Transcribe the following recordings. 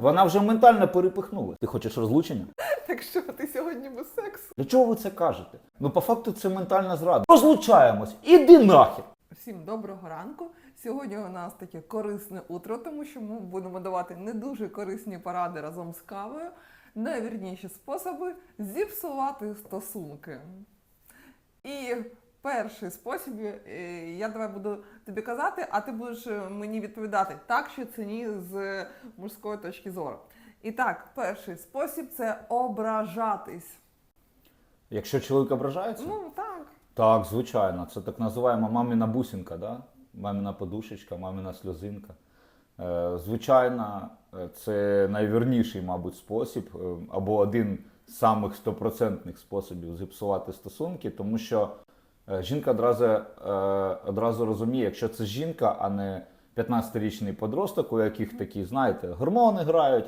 Вона вже ментально перепихнула. Ти хочеш розлучення? Так що ти сьогодні без сексу? Для чого ви це кажете? Ну, по факту, це ментальна зрада. Розлучаємось, іди нахер. Всім доброго ранку. Сьогодні у нас таке корисне утро, тому що ми будемо давати не дуже корисні поради разом з кавою. Найвірніші способи зіпсувати стосунки. І перший спосіб, е, я давай буду тобі казати, а ти будеш е, мені відповідати так чи це ні з мужської точки зору. І так, перший спосіб це ображатись. Якщо чоловік ображається, Ну так. так, звичайно, це так називаємо маміна бусинка, да? маміна подушечка, маміна сльозинка. Е, Звичайно, це найвірніший, мабуть, спосіб, або один з самих стопроцентних способів зіпсувати стосунки, тому що жінка одразу, е, одразу розуміє, якщо це жінка, а не 15-річний подросток, у яких такі, знаєте, гормони грають,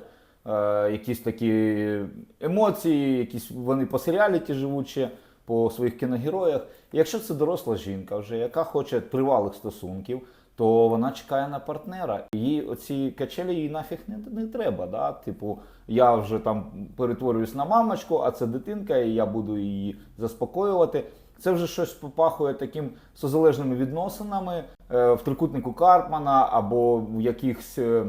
е, якісь такі емоції, якісь вони по серіаліті живуть ще, по своїх кіногероях. І якщо це доросла жінка, вже яка хоче тривалих стосунків, то вона чекає на партнера. І оці качелі їй нафіг не, не треба. Да? Типу, я вже там перетворююсь на мамочку, а це дитинка, і я буду її заспокоювати. Це вже щось попахує таким созалежними відносинами е, в трикутнику Карпмана або в якихось е,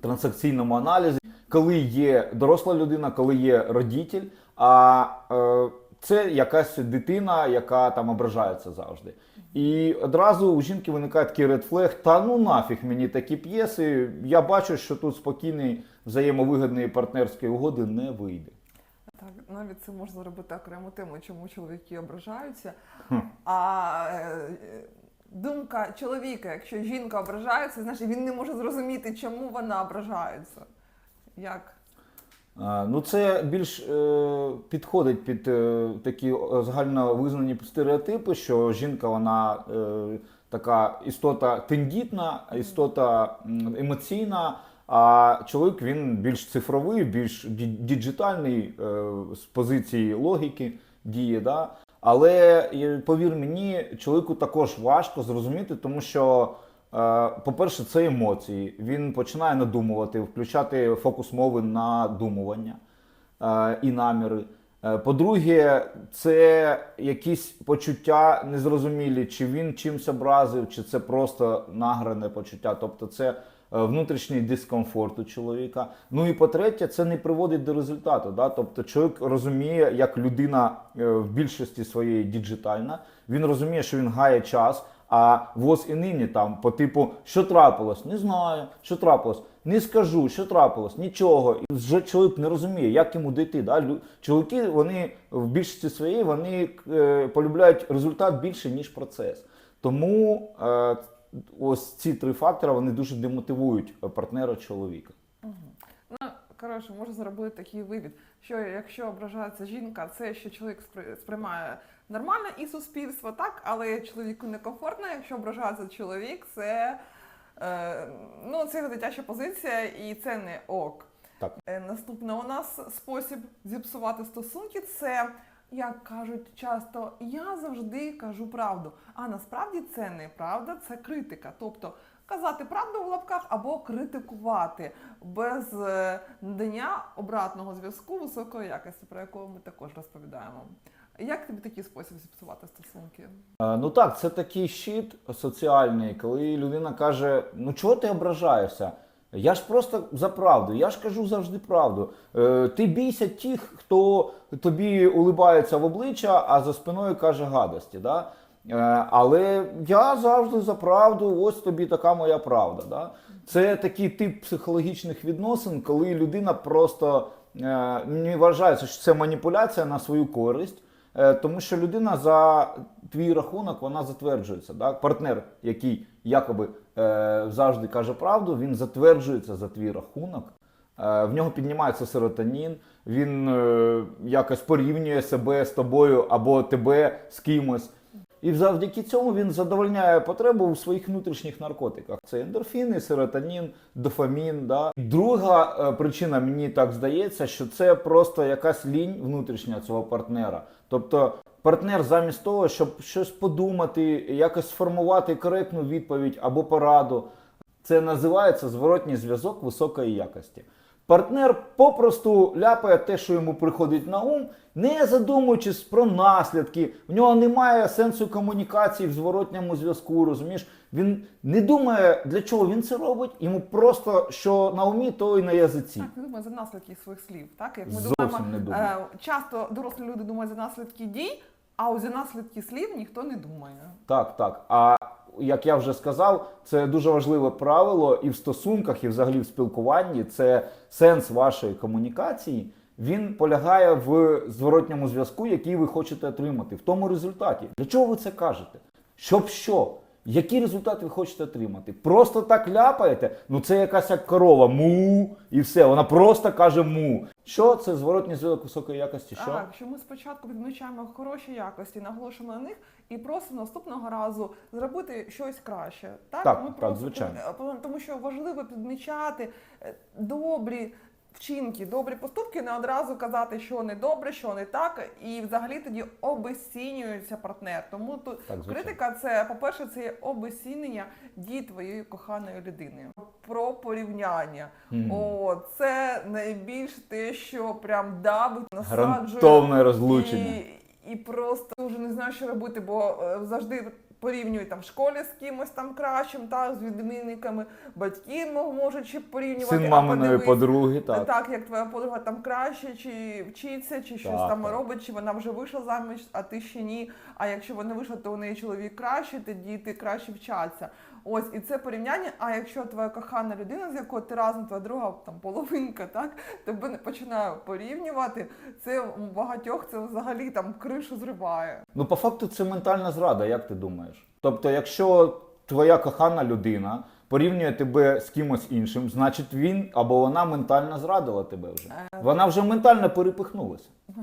транзакційному аналізі, коли є доросла людина, коли є родитель, а е, це якась дитина, яка там ображається завжди. І одразу у жінки виникає такий редфлег, та ну нафіг мені такі п'єси. Я бачу, що тут спокійний взаємовигідної партнерської угоди не вийде. Так, навіть це можна зробити окрему тему, чому чоловіки ображаються. Хм. А е, думка чоловіка, якщо жінка ображається, значить він не може зрозуміти, чому вона ображається. Як? А, Ну, це більш е, підходить під е, такі загально визнані стереотипи, що жінка вона е, така істота тендітна, істота емоційна, а чоловік він більш цифровий, більш діджитальний е, з позиції логіки діє. Да? Але повір мені, чоловіку також важко зрозуміти, тому що. Е, По-перше, це емоції. Він починає надумувати, включати фокус мови на думування е, і наміри. По-друге, це якісь почуття незрозумілі, чи він чимось образив, чи це просто награне почуття. Тобто це внутрішній дискомфорт у чоловіка. Ну і по-третє, це не приводить до результату. Да? Тобто чоловік розуміє, як людина е, в більшості своєї діджитальна, він розуміє, що він гає час. А воз і нині там по типу, що трапилось? Не знаю, що трапилось, не скажу, що трапилось, нічого. І вже чоловік не розуміє, як йому дійти. Да? Чоловіки вони в більшості своєї вони е, полюбляють результат більше, ніж процес. Тому е, ось ці три фактори вони дуже демотивують е, партнера чоловіка. Ну, коротше, можна зробити такий вивід, що якщо ображається жінка, це що чоловік спри- сприймає нормально і суспільство, так, але чоловіку некомфортно, якщо ображається чоловік, це, е, ну, це дитяча позиція і це не ок. Так. Е, Наступне у нас спосіб зіпсувати стосунки це, як кажуть часто, я завжди кажу правду. А насправді це неправда, це критика. Тобто казати правду в лапках або критикувати без е, надання обратного зв'язку високої якості, про якого ми також розповідаємо. Як тобі такий спосіб зіпсувати стосунки? Е, Ну так, це такий щит соціальний, коли людина каже: ну чого ти ображаєшся? Я ж просто за правду, я ж кажу завжди правду. Е, Ти бійся тих, хто тобі улибається в обличчя, а за спиною каже гадості. Да? Е, Але я завжди за правду, ось тобі така моя правда. Да? Це такий тип психологічних відносин, коли людина просто е, не вважається, що це маніпуляція на свою користь. Е, Тому що людина за твій рахунок вона затверджується. Да? Партнер, який якоби завжди каже правду, він затверджується за твій рахунок. Е, в нього піднімається серотонін, він е, якось порівнює себе з тобою або тебе з кимось. І завдяки цьому він задовольняє потребу у своїх внутрішніх наркотиках. Це ендорфіни, серотонін, дофамін. Да? Друга е, причина, мені так здається, що це просто якась лінь внутрішня цього партнера. Тобто партнер замість того, щоб щось подумати, якось сформувати коректну відповідь або пораду, це називається зворотній зв'язок високої якості. Партнер попросту ляпає те, що йому приходить на ум, не задумуючись про наслідки. В нього немає сенсу комунікації в зворотньому зв'язку. Розумієш, він не думає, для чого він це робить. Йому просто що на умі, то і на язиці. Так, не думає за наслідки своїх слів. Так, як ми Зовсім думаємо, не думає. е, часто дорослі люди думають за наслідки дій, а за наслідки слів ніхто не думає. Так, так. А як я вже сказав, це дуже важливе правило і в стосунках, і взагалі в спілкуванні. Це сенс вашої комунікації. Він полягає в зворотньому зв'язку, який ви хочете отримати, в тому результаті. Для чого ви це кажете? Щоб що? Який результат ви хочете отримати? Просто так ляпаєте? Ну це якась як корова, му, і все. Вона просто каже му. Що це зворотній зв'язок високої якості? Що? Так, що ми спочатку відмічаємо хороші якості, наголошуємо на них і просимо наступного разу зробити щось краще. Так, Так, ми так, просто- звичайно. тому що важливо підмічати е, добрі. Вчинки, добрі поступки, не одразу казати, що не добре, що не так, і взагалі тоді обесцінюється партнер. Тому тут Так, критика це, по-перше, це є обесцінення дій твоєї коханої людини. Про порівняння. Мгм. О, це найбільш те, що прям давить, насаджує. Гарантовне розлучення. І, і просто вже не знаю, що робити, бо е, завжди порівнюють там в школі з кимось там кращим, так, з відмінниками, батьки мо- можуть чи порівнювати. Син а маминої подивись, подруги, так. так, як твоя подруга там краще, чи вчиться, чи щось Так, там так. робить, чи вона вже вийшла заміж, а ти ще ні. А якщо вона вийшла, то у неї чоловік краще, тоді ти краще вчаться. Ось і це порівняння. А якщо твоя кохана людина, з якою ти разом, твоя друга там половинка, так тебе не починає порівнювати, це у багатьох це взагалі там кришу зриває. Ну, по факту, це ментальна зрада, як ти думаєш? Тобто, якщо твоя кохана людина порівнює тебе з кимось іншим, значить він або вона ментально зрадила тебе вже. Вона вже ментально перепихнулася.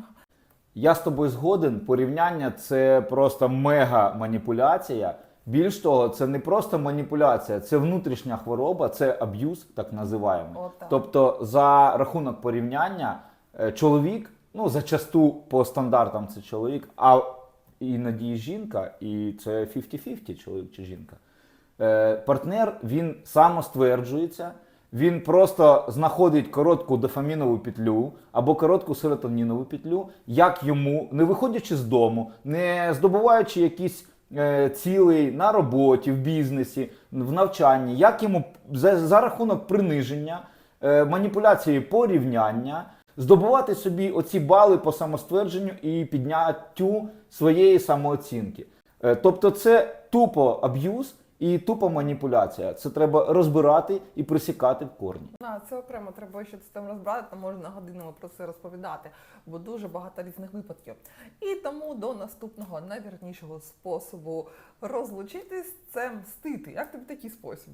Я з тобою згоден. Порівняння це просто мега маніпуляція. Більш того, це не просто маніпуляція, це внутрішня хвороба, це аб'юз, так називаємо. Тобто, за рахунок порівняння, е, чоловік, ну зачасту по стандартам це чоловік, а іноді жінка, і це 50-50 чоловік чи жінка. Е, партнер він самостверджується, він просто знаходить коротку дофамінову петлю або коротку серотонінову петлю, як йому, не виходячи з дому, не здобуваючи якісь цілей на роботі, в бізнесі, в навчанні, як йому за, за рахунок приниження, е, маніпуляції порівняння, здобувати собі оці бали по самоствердженню і підняттю своєї самооцінки. Е, Тобто це тупо аб'юз і тупо маніпуляція. Це треба розбирати і присікати в корні. На це окремо треба ще з тим розбирати, там можна годинами про це розповідати, бо дуже багато різних випадків. І тому до наступного найвірнішого способу розлучитись це мстити. Як тобі такий спосіб?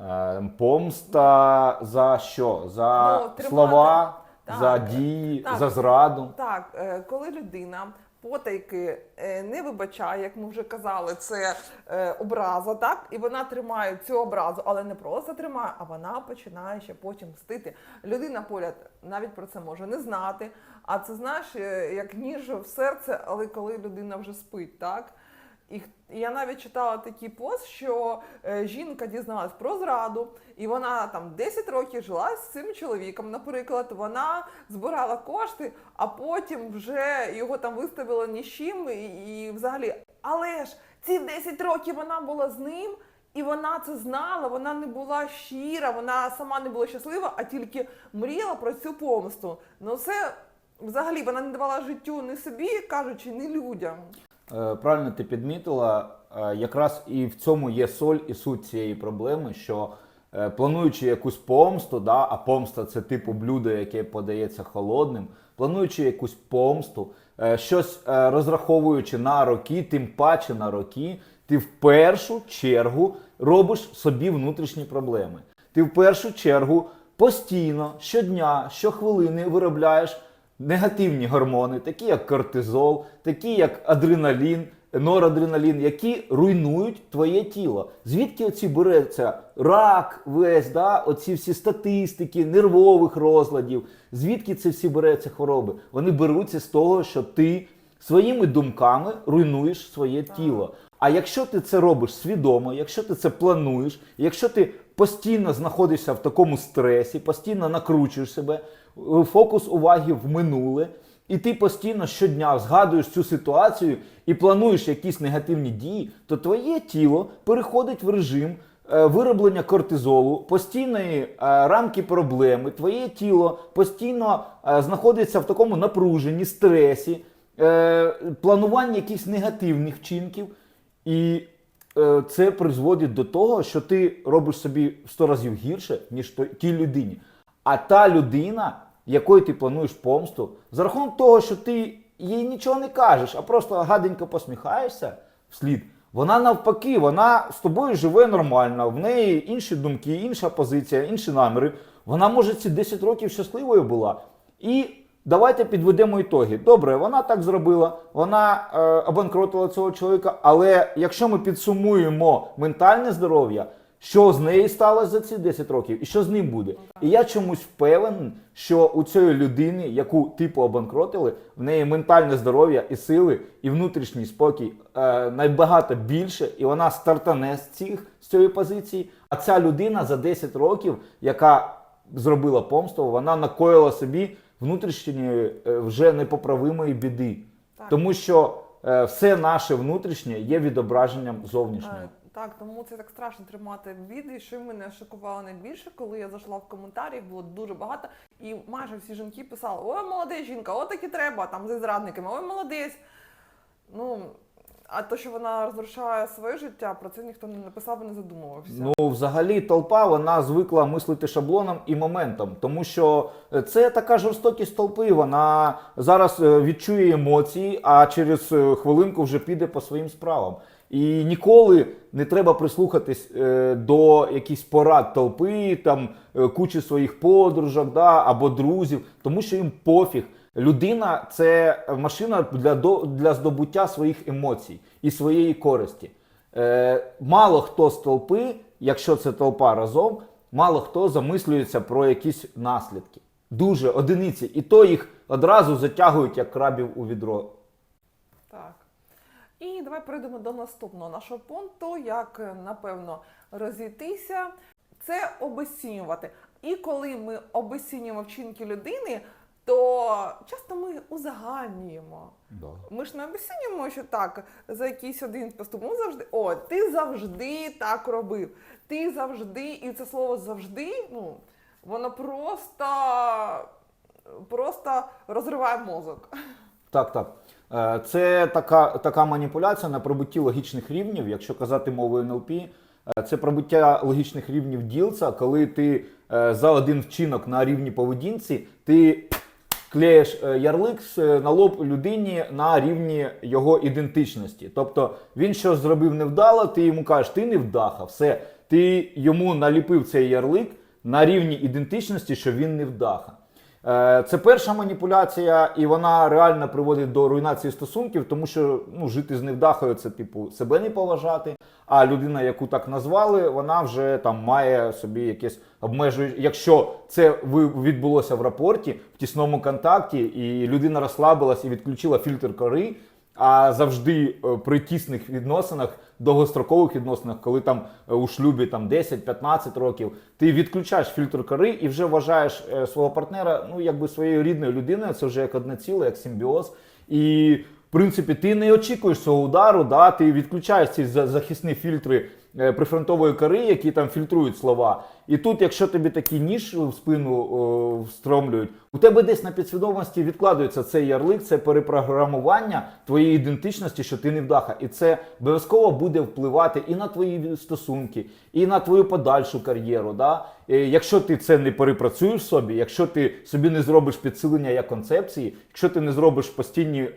Е, Помста за що? За Ну, слова, Так. за дії, Так. за зраду. Так, е, коли людина потайки е, не вибачає, як ми вже казали, це е, образа, так? І вона тримає цю образу, але не просто тримає, а вона починає ще потім мстити. Людина поряд навіть про це може не знати. А це знаєш, е, як ніж в серце, але коли людина вже спить, так? І я навіть читала такий пост, що е, жінка дізналась про зраду, і вона там 10 років жила з цим чоловіком. Наприклад, вона збирала кошти, а потім вже його там виставила ні з чим, і, і взагалі. Але ж ці 10 років вона була з ним. І вона це знала, вона не була щира, вона сама не була щаслива, а тільки мріяла про цю помсту. Ну це взагалі вона не давала життю ні собі, кажучи, ні людям. Е, Правильно ти підмітила, е, якраз і в цьому є соль і суть цієї проблеми, що е, плануючи якусь помсту, да, а помста це типу блюдо, яке подається холодним, плануючи якусь помсту, щось розраховуючи на роки, тим паче на роки, ти в першу чергу робиш собі внутрішні проблеми. Ти в першу чергу постійно, щодня, щохвилини виробляєш негативні гормони, такі як кортизол, такі як адреналін, норадреналін, які руйнують твоє тіло. Звідки оці береться рак, весь, да, оці всі статистики, нервових розладів, звідки це всі береться хвороби? Вони беруться з того, що ти своїми думками руйнуєш своє тіло. А якщо ти це робиш свідомо, якщо ти це плануєш, якщо ти постійно знаходишся в такому стресі, постійно накручуєш себе, е, фокус уваги в минуле, і ти постійно щодня згадуєш цю ситуацію і плануєш якісь негативні дії, то твоє тіло переходить в режим е, вироблення кортизолу, постійної е, рамки проблеми, твоє тіло постійно знаходиться в такому напруженні, стресі, е, планування якихось негативних вчинків. І е, це призводить до того, що ти робиш собі в 100 разів гірше, ніж тій людині. А та людина, якої ти плануєш помсту, за рахунок того, що ти їй нічого не кажеш, а просто гаденько посміхаєшся вслід, вона навпаки, вона з тобою живе нормально, в неї інші думки, інша позиція, інші наміри. Вона може ці 10 років щасливою була. І давайте підведемо ітоги. Добре, вона так зробила, вона е, обанкротила цього чоловіка. Але якщо ми підсумуємо ментальне здоров'я, що з нею сталося за ці 10 років і що з ним буде? І я чомусь впевнений, що у цієї людини, яку типу обанкротили, в неї ментальне здоров'я і сили, і внутрішній спокій е, найбагато більше, і вона стартане з цих з цієї позиції. А ця людина за 10 років, яка зробила помсту, вона накоїла собі внутрішньої е, вже непоправимої біди. Так. Тому що е, все наше внутрішнє є відображенням зовнішнього. Е, Так, тому це так страшно тримати від. І Що мене шокувало найбільше, коли я зайшла в коментарі, було дуже багато, і майже всі жінки писали: Ой, молодець жінка, от так і треба, там зі зрадниками, ой, молодець. Ну, а то, що вона розрушає своє життя, про це ніхто не написав і не задумувався. Ну, взагалі, толпа вона звикла мислити шаблоном і моментом, тому що е, це така жорстокість толпи. Вона зараз е, відчує емоції, а через е, хвилинку вже піде по своїм справам. І ніколи не треба прислухатись е, до якихось порад толпи, там е, кучі своїх подружок да, або друзів, тому що їм пофіг. Людина це машина для, для здобуття своїх емоцій і своєї користі. Е, мало хто з толпи, якщо це толпа разом, мало хто замислюється про якісь наслідки. Дуже одиниці. І то їх одразу затягують як крабів у відро. Так. І давай перейдемо до наступного нашого пункту, як е, напевно розійтися. Це обесцінювати. І коли ми обесцінюємо вчинки людини, то часто ми узагальнюємо. Ми ж не обесцінюємо, що так, за якийсь один поступ. Ми завжди, о, ти завжди так робив. Ти завжди, і це слово завжди, ну, воно просто, просто розриває мозок. Так, так. Е, Це така, така маніпуляція на пробутті логічних рівнів, якщо казати мовою НЛП. е, Це пробуття логічних рівнів ділца, коли ти е, за один вчинок на рівні поведінці ти клеїш е, ярлик е, на лоб людині на рівні його ідентичності. Тобто він щось зробив невдало, ти йому кажеш, ти невдаха, все, ти йому наліпив цей ярлик на рівні ідентичності, що він невдаха. Е, Це перша маніпуляція, і вона реально приводить до руйнації стосунків, тому що ну, жити з невдахою це типу себе не поважати. А людина, яку так назвали, вона вже там має собі якесь обмежує. Якщо це відбулося в рапорті в тісному контакті, і людина розслабилась і відключила фільтр кори. А завжди е, при тісних відносинах, довгострокових відносинах, коли там е, у шлюбі там 10-15 років, ти відключаєш фільтр кори і вже вважаєш е, свого партнера ну якби своєю рідною людиною. Це вже як одне ціле, як симбіоз. І в принципі ти не очікуєш цього удару, да, ти відключаєш ці захисні фільтри прифронтової кори, які там фільтрують слова. І тут, якщо тобі такий ніж в спину о, встромлюють, у тебе десь на підсвідомості відкладується цей ярлик, це перепрограмування твоєї ідентичності, що ти не вдаха. І це обов'язково буде впливати і на твої стосунки, і на твою подальшу кар'єру. Да? Е, Якщо ти це не перепрацюєш собі, якщо ти собі не зробиш підсилення як концепції, якщо ти не зробиш постійні е,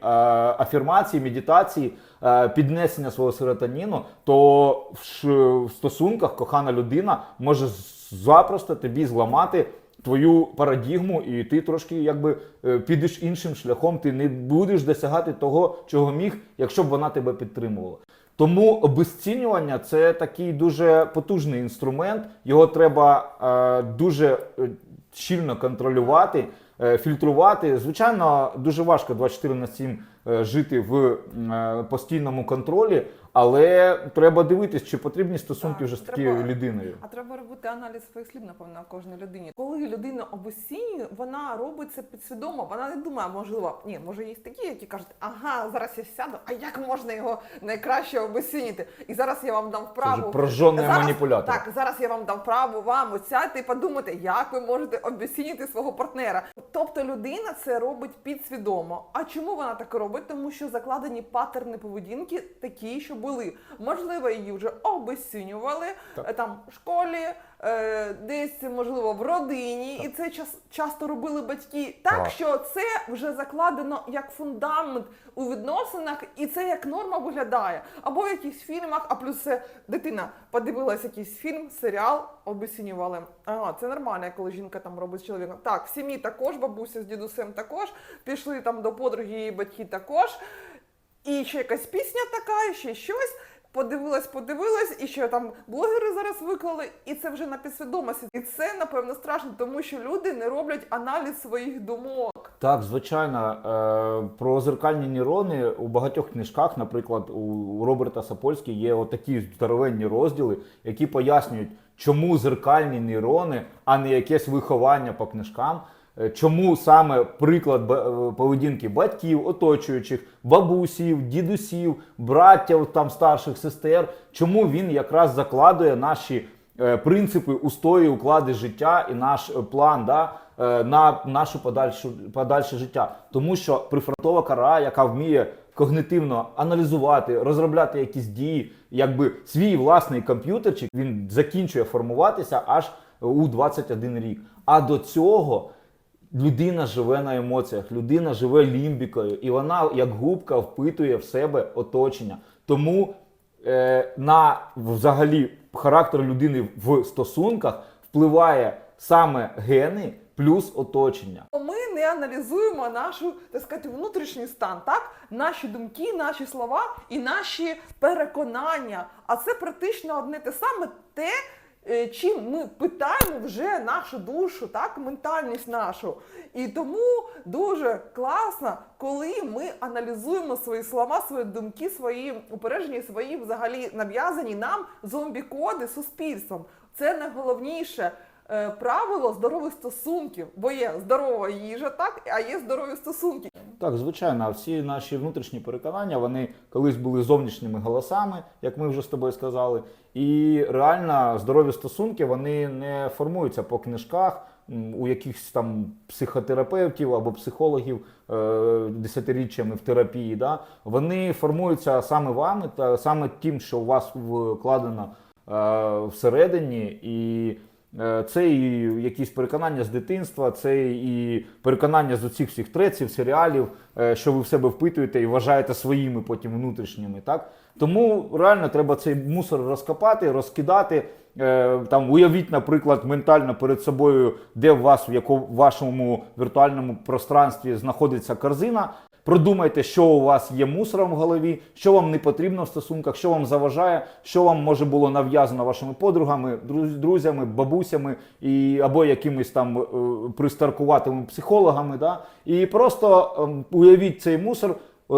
афірмації, медитації, е, піднесення свого серотоніну, то в, в стосунках кохана людина може запросто тобі зламати твою парадігму, і ти трошки якби е, підеш іншим шляхом, ти не будеш досягати того, чого міг, якщо б вона тебе підтримувала. Тому обесцінювання це такий дуже потужний інструмент. Його треба е, дуже е, щільно контролювати, е, фільтрувати. Звичайно, дуже важко 24 на 7 е, жити в е, постійному контролі, Але треба дивитись, чи потрібні стосунки Так, вже з треба- такою людиною. А треба робити аналіз своїх слів, напевно, на кожній людині. Коли людина обесінює, вона робить це підсвідомо. Вона не думає, можливо, ні, може є такі, які кажуть, ага, зараз я сяду, а як можна його найкраще обесініти? І зараз я вам дам вправу. прожжений маніпулятор. Так, зараз я вам дам право вам сядьте і подумати, як ви можете обесінити свого партнера. Тобто людина це робить підсвідомо. А чому вона так робить? Тому що закладені паттерни поведінки такі, що були. Можливо, її вже обесцінювали е, там в школі, е, десь можливо в родині, і це час, часто робили батьки. Так, Так. що це вже закладено як фундамент у відносинах, і це як норма виглядає. Або в якихось фільмах, а плюс це дитина подивилась якийсь фільм, серіал, обесцінювали. Ага, це нормально, коли жінка там робить з чоловіком. Так, в сім'ї також, бабуся з дідусем також, пішли там до подруги, її батьки також. І ще якась пісня така, ще щось. Подивилась, подивилась, і ще там блогери зараз виклали, і це вже на підсвідомості. І це напевно страшно, тому що люди не роблять аналіз своїх думок. Так, звичайно, е, про зеркальні нейрони у багатьох книжках, наприклад, у Роберта Сапольські є отакі здоровенні розділи, які пояснюють, чому зеркальні нейрони, а не якесь виховання по книжкам. Е, Чому саме приклад е, поведінки батьків, оточуючих, бабусів, дідусів, браттів, там старших сестер, чому він якраз закладує наші е, принципи, устої, уклади життя і наш план да, на нашу подальшу подальше життя. Тому що прифронтова кора, яка вміє когнитивно аналізувати, розробляти якісь дії, якби свій власний комп'ютерчик, він закінчує формуватися аж у 21 рік. А до цього людина живе на емоціях, людина живе лімбікою, і вона як губка впитує в себе оточення. Тому е, на взагалі характер людини в стосунках впливає саме гени плюс оточення. Ми не аналізуємо нашу, так сказати, внутрішній стан, так? Наші думки, наші слова і наші переконання. А це практично одне те саме те, чим ми питаємо вже нашу душу, так, ментальність нашу. І тому дуже класно, коли ми аналізуємо свої слова, свої думки, свої упередження, свої взагалі нав'язані нам зомбі-коди суспільством. Це найголовніше е, правило здорових стосунків, бо є здорова їжа, так, а є здорові стосунки. Так, звичайно, всі наші внутрішні переконання вони колись були зовнішніми голосами, як ми вже з тобою сказали. І реально здорові стосунки вони не формуються по книжках у якихось там психотерапевтів або психологів е, десятиріччями в терапії. Да? Вони формуються саме вами та саме тим, що у вас вкладено е, всередині. І Е, Це і якісь переконання з дитинства, це і переконання з оцих всіх треців, серіалів, е, що ви в себе впитуєте і вважаєте своїми потім внутрішніми. Так? Тому реально треба цей мусор розкопати, розкидати. Е, Там уявіть, наприклад, ментально перед собою, де у вас в якому вашому віртуальному пространстві знаходиться корзина. Продумайте, що у вас є мусором в голові, що вам не потрібно в стосунках, що вам заважає, що вам може було нав'язано вашими подругами, друзями, бабусями і або якимись там е, пристаркуватими психологами. Да? І просто ем, уявіть цей мусор. е,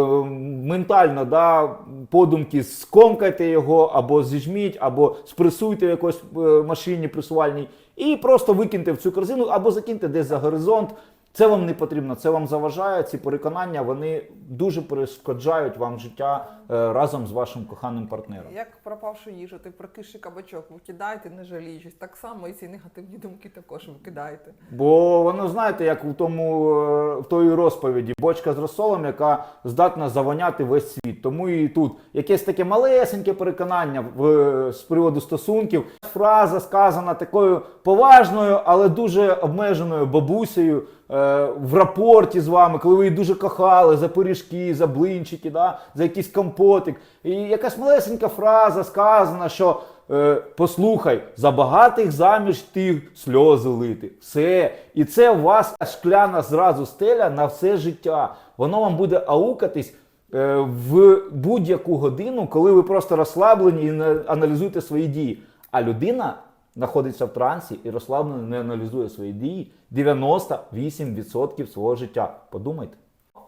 Ментально да, подумки скомкайте його, або зіжміть, або спресуйте в якоїсь е, машині пресувальній, і просто викиньте в цю корзину, або закиньте десь за горизонт. Це вам не потрібно, це вам заважає. Ці переконання вони дуже перешкоджають вам життя е, разом з вашим коханим партнером. Як пропавшу їжу, ти прокисший кабачок, викидайте, не жаліючись. Так само і ці негативні думки також викидайте. Бо воно знаєте, як у тому е, в тої розповіді, бочка з розсолом, яка здатна завоняти весь світ. Тому і тут якесь таке малесеньке переконання в, з приводу стосунків. Фраза сказана такою поважною, але дуже обмеженою бабусею. е, В рапорті з вами, коли ви її дуже кохали за пиріжки, за блинчики, да, за якийсь компотик. І якась малесенька фраза сказана, що е, послухай, за багатих заміж ти сльози лити. Все. І це у вас шкляна зразу стеля на все життя. Воно вам буде аукатись е, в будь-яку годину, коли ви просто розслаблені і аналізуєте свої дії. А людина знаходиться в трансі і розслаблено не аналізує свої дії 98% свого життя. Подумайте.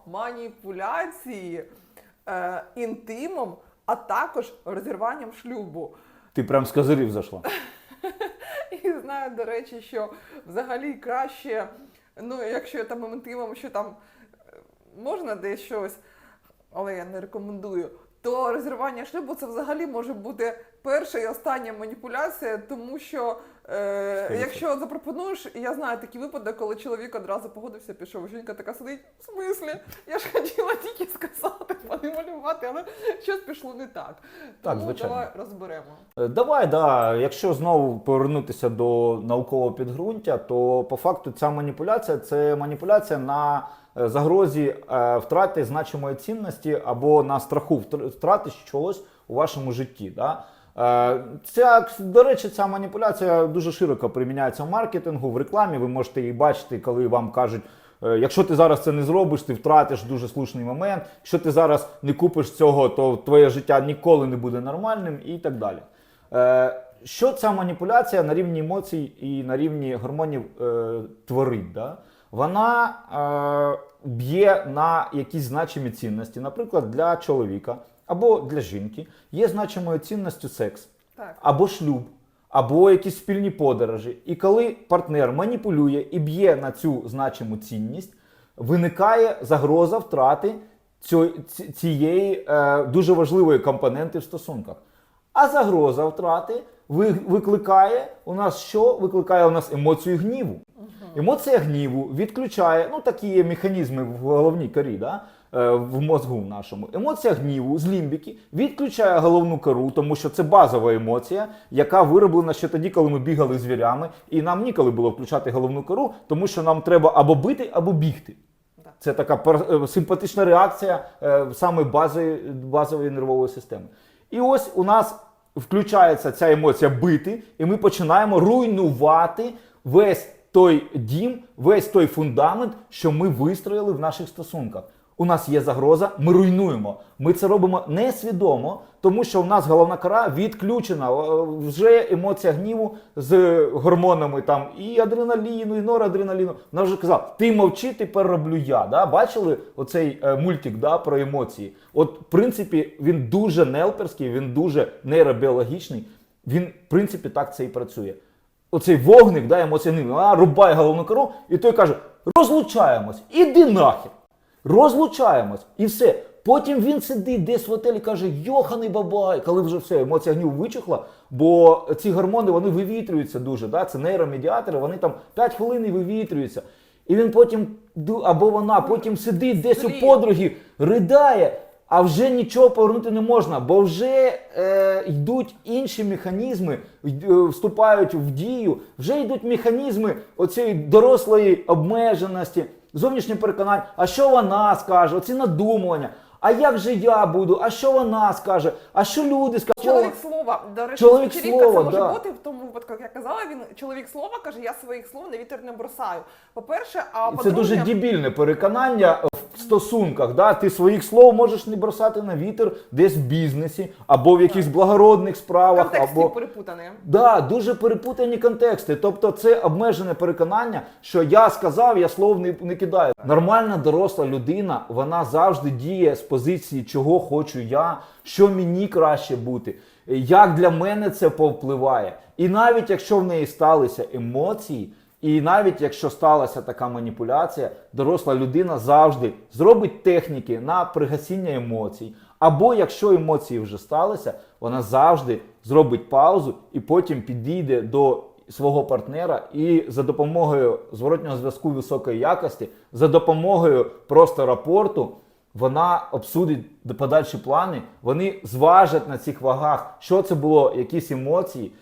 Маніпуляції е, інтимом а також розірванням шлюбу. Ти прям з козирів зайшла. І знаю, до речі, що взагалі краще, ну, якщо я там мотивом, що там е, можна десь щось, але я не рекомендую, то розірвання шлюбу це взагалі може бути перша і остання маніпуляція, тому що е, якщо запропонуєш, я знаю такі випадки, коли чоловік одразу погодився, пішов, жінка така сидить, в смислі, я ж хотіла тільки сказати, маніпулювати, але щось пішло не так. Так, Тому звичайно. давай розберемо. Е, Давай, да. Якщо знову повернутися до наукового підґрунтя, то по факту ця маніпуляція це маніпуляція на е, загрозі е, втрати значимої цінності або на страху втр- втрати чогось у вашому житті. Да? Е, Ця, до речі, ця маніпуляція дуже широко приміняється в маркетингу, в рекламі. Ви можете її бачити, коли вам кажуть. Е, Якщо ти зараз це не зробиш, ти втратиш дуже слушний момент. Якщо ти зараз не купиш цього, то твоє життя ніколи не буде нормальним і так далі. Е, Що ця маніпуляція на рівні емоцій і на рівні гормонів творить? Да? Вона е, б'є на якісь значимі цінності, наприклад, для чоловіка або для жінки є значимою цінністю секс Так. або шлюб, або якісь спільні подорожі. І коли партнер маніпулює і б'є на цю значиму цінність, виникає загроза втрати цієї е, дуже важливої компоненти в стосунках. А загроза втрати викликає у нас що? Викликає у нас емоцію гніву. Емоція гніву відключає, ну такі є механізми в головній корі, да? Е, в мозгу нашому. Емоція гніву з лімбіки відключає головну кору, тому що це базова емоція, яка вироблена ще тоді, коли ми бігали з звірями, і нам ніколи було включати головну кору, тому що нам треба або бити, або бігти. Це така е, симпатична реакція е, саме базової, базової нервової системи. І ось у нас включається ця емоція бити, і ми починаємо руйнувати весь той дім, весь той фундамент, що ми вистроїли в наших стосунках. У нас є загроза, ми руйнуємо. Ми це робимо несвідомо, тому що в нас головна кора відключена. Вже емоція гніву з гормонами там і адреналіну, і норадреналіну. Вона вже казала, ти мовчи, тепер роблю я. Да? Бачили оцей е, мультик да, про емоції? От, в принципі, він дуже нелперський, він дуже нейробіологічний. Він, в принципі, так це і працює. Оцей вогник, да, емоційний, а, рубає головну кору, і той каже: розлучаємось, іди нахер. Розлучаємось і все. Потім він сидить десь в готелі і каже: Йоханий бабай, коли вже все, емоція гніву вичухла, бо ці гормони вони вивітрюються дуже. Да? Це нейромедіатори, вони там 5 хвилин і вивітрюються. І він потім, або вона потім сидить десь у подруги, ридає, а вже нічого повернути не можна, бо вже е, йдуть інші механізми, е, вступають в дію, вже йдуть механізми оцієї дорослої обмеженості, зовнішнє переконання, а що вона скаже, оці надумування. А як же я буду? А що вона скаже? А що люди скажуть? Чоловік слова, до речі, Чоловік слова, це може да. бути в тому випадку, як я казала, він чоловік слова каже, я своїх слов на вітер не бросаю. По-перше, а по Це дуже дебільне переконання в стосунках. Да? Ти своїх слов можеш не бросати на вітер десь в бізнесі або в якихось благородних справах. контекст або... перепутаний. Да, дуже перепутані контексти. Тобто це обмежене переконання, що я сказав, я слов не, не кидаю. Нормальна доросла людина, вона завжди діє з позиції, чого хочу я, що мені краще бути, як для мене це повпливає. І навіть якщо в неї сталися емоції, і навіть якщо сталася така маніпуляція, доросла людина завжди зробить техніки на пригасіння емоцій. Або якщо емоції вже сталися, вона завжди зробить паузу і потім підійде до свого партнера і за допомогою зворотнього зв'язку високої якості, за допомогою просто рапорту, вона обсудить подальші плани, вони зважать на цих вагах, що це було, якісь емоції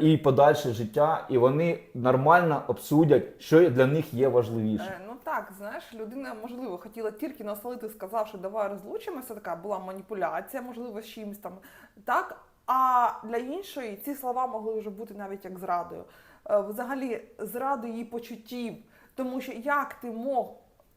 і подальше життя, і вони нормально обсудять, що для них є важливіше. Е, Ну так, знаєш, людина, можливо, хотіла тільки насолити, сказавши, давай розлучимося, така була маніпуляція, можливо, з чимось там. Так, а для іншої ці слова могли вже бути навіть як зрадою. Е, Взагалі, зрадою її почуттів. Тому що як ти мог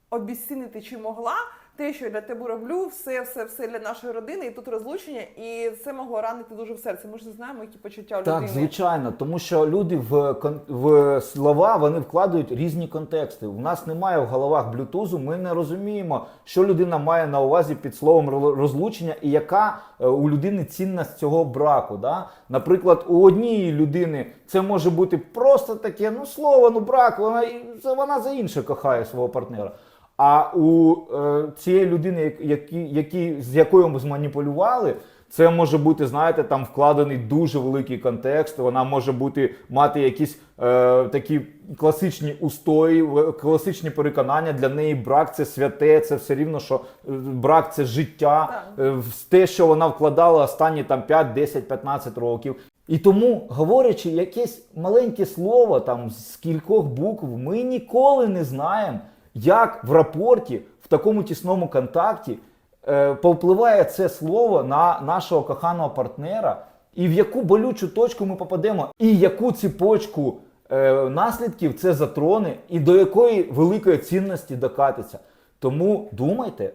обіцінити чи могла те, що я для тебе роблю, все, все, все для нашої родини, і тут розлучення, і це могло ранити дуже в серці. Ми ж не знаємо, які почуття у Так, звичайно, тому що люди в, кон- в слова вони вкладають різні контексти. У нас немає в головах блютузу, ми не розуміємо, що людина має на увазі під словом ро- розлучення і яка е, у людини цінність цього браку. Да? Наприклад, у однієї людини це може бути просто таке, ну слово, ну брак, вона, і- це вона за інше кохає свого партнера. А у е, цієї людини, як- які, які, з якою ми зманіпулювали, це може бути, знаєте, там вкладений дуже великий контекст. Вона може бути мати якісь е, такі класичні устої, класичні переконання. Для неї брак це святе, це все рівно, що е, брак це життя, Так. е, те, що вона вкладала останні там 5, 10, 15 років. І тому, говорячи якесь маленьке слово там з кількох букв, ми ніколи не знаємо, як в рапорті, в такому тісному контакті е, повпливає це слово на нашого коханого партнера, і в яку болючу точку ми попадемо, і яку ціпочку е, наслідків це затроне, і до якої великої цінності докатиться. Тому думайте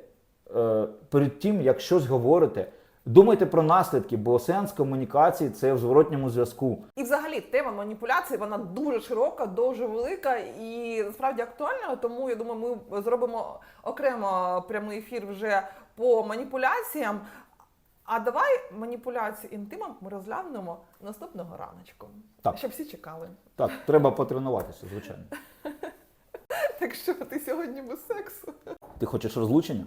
е, перед тим, як щось говорите, думайте про наслідки, бо сенс комунікації це в зворотньому зв'язку. І взагалі тема маніпуляції вона дуже широка, дуже велика і насправді актуальна. Тому я думаю, ми зробимо окремо прямий ефір вже по маніпуляціям. А давай маніпуляцію інтимом ми розглянемо наступного раночку, Так. щоб всі чекали. Так, треба потренуватися, звичайно. Так що ти сьогодні без сексу? Ти хочеш розлучення?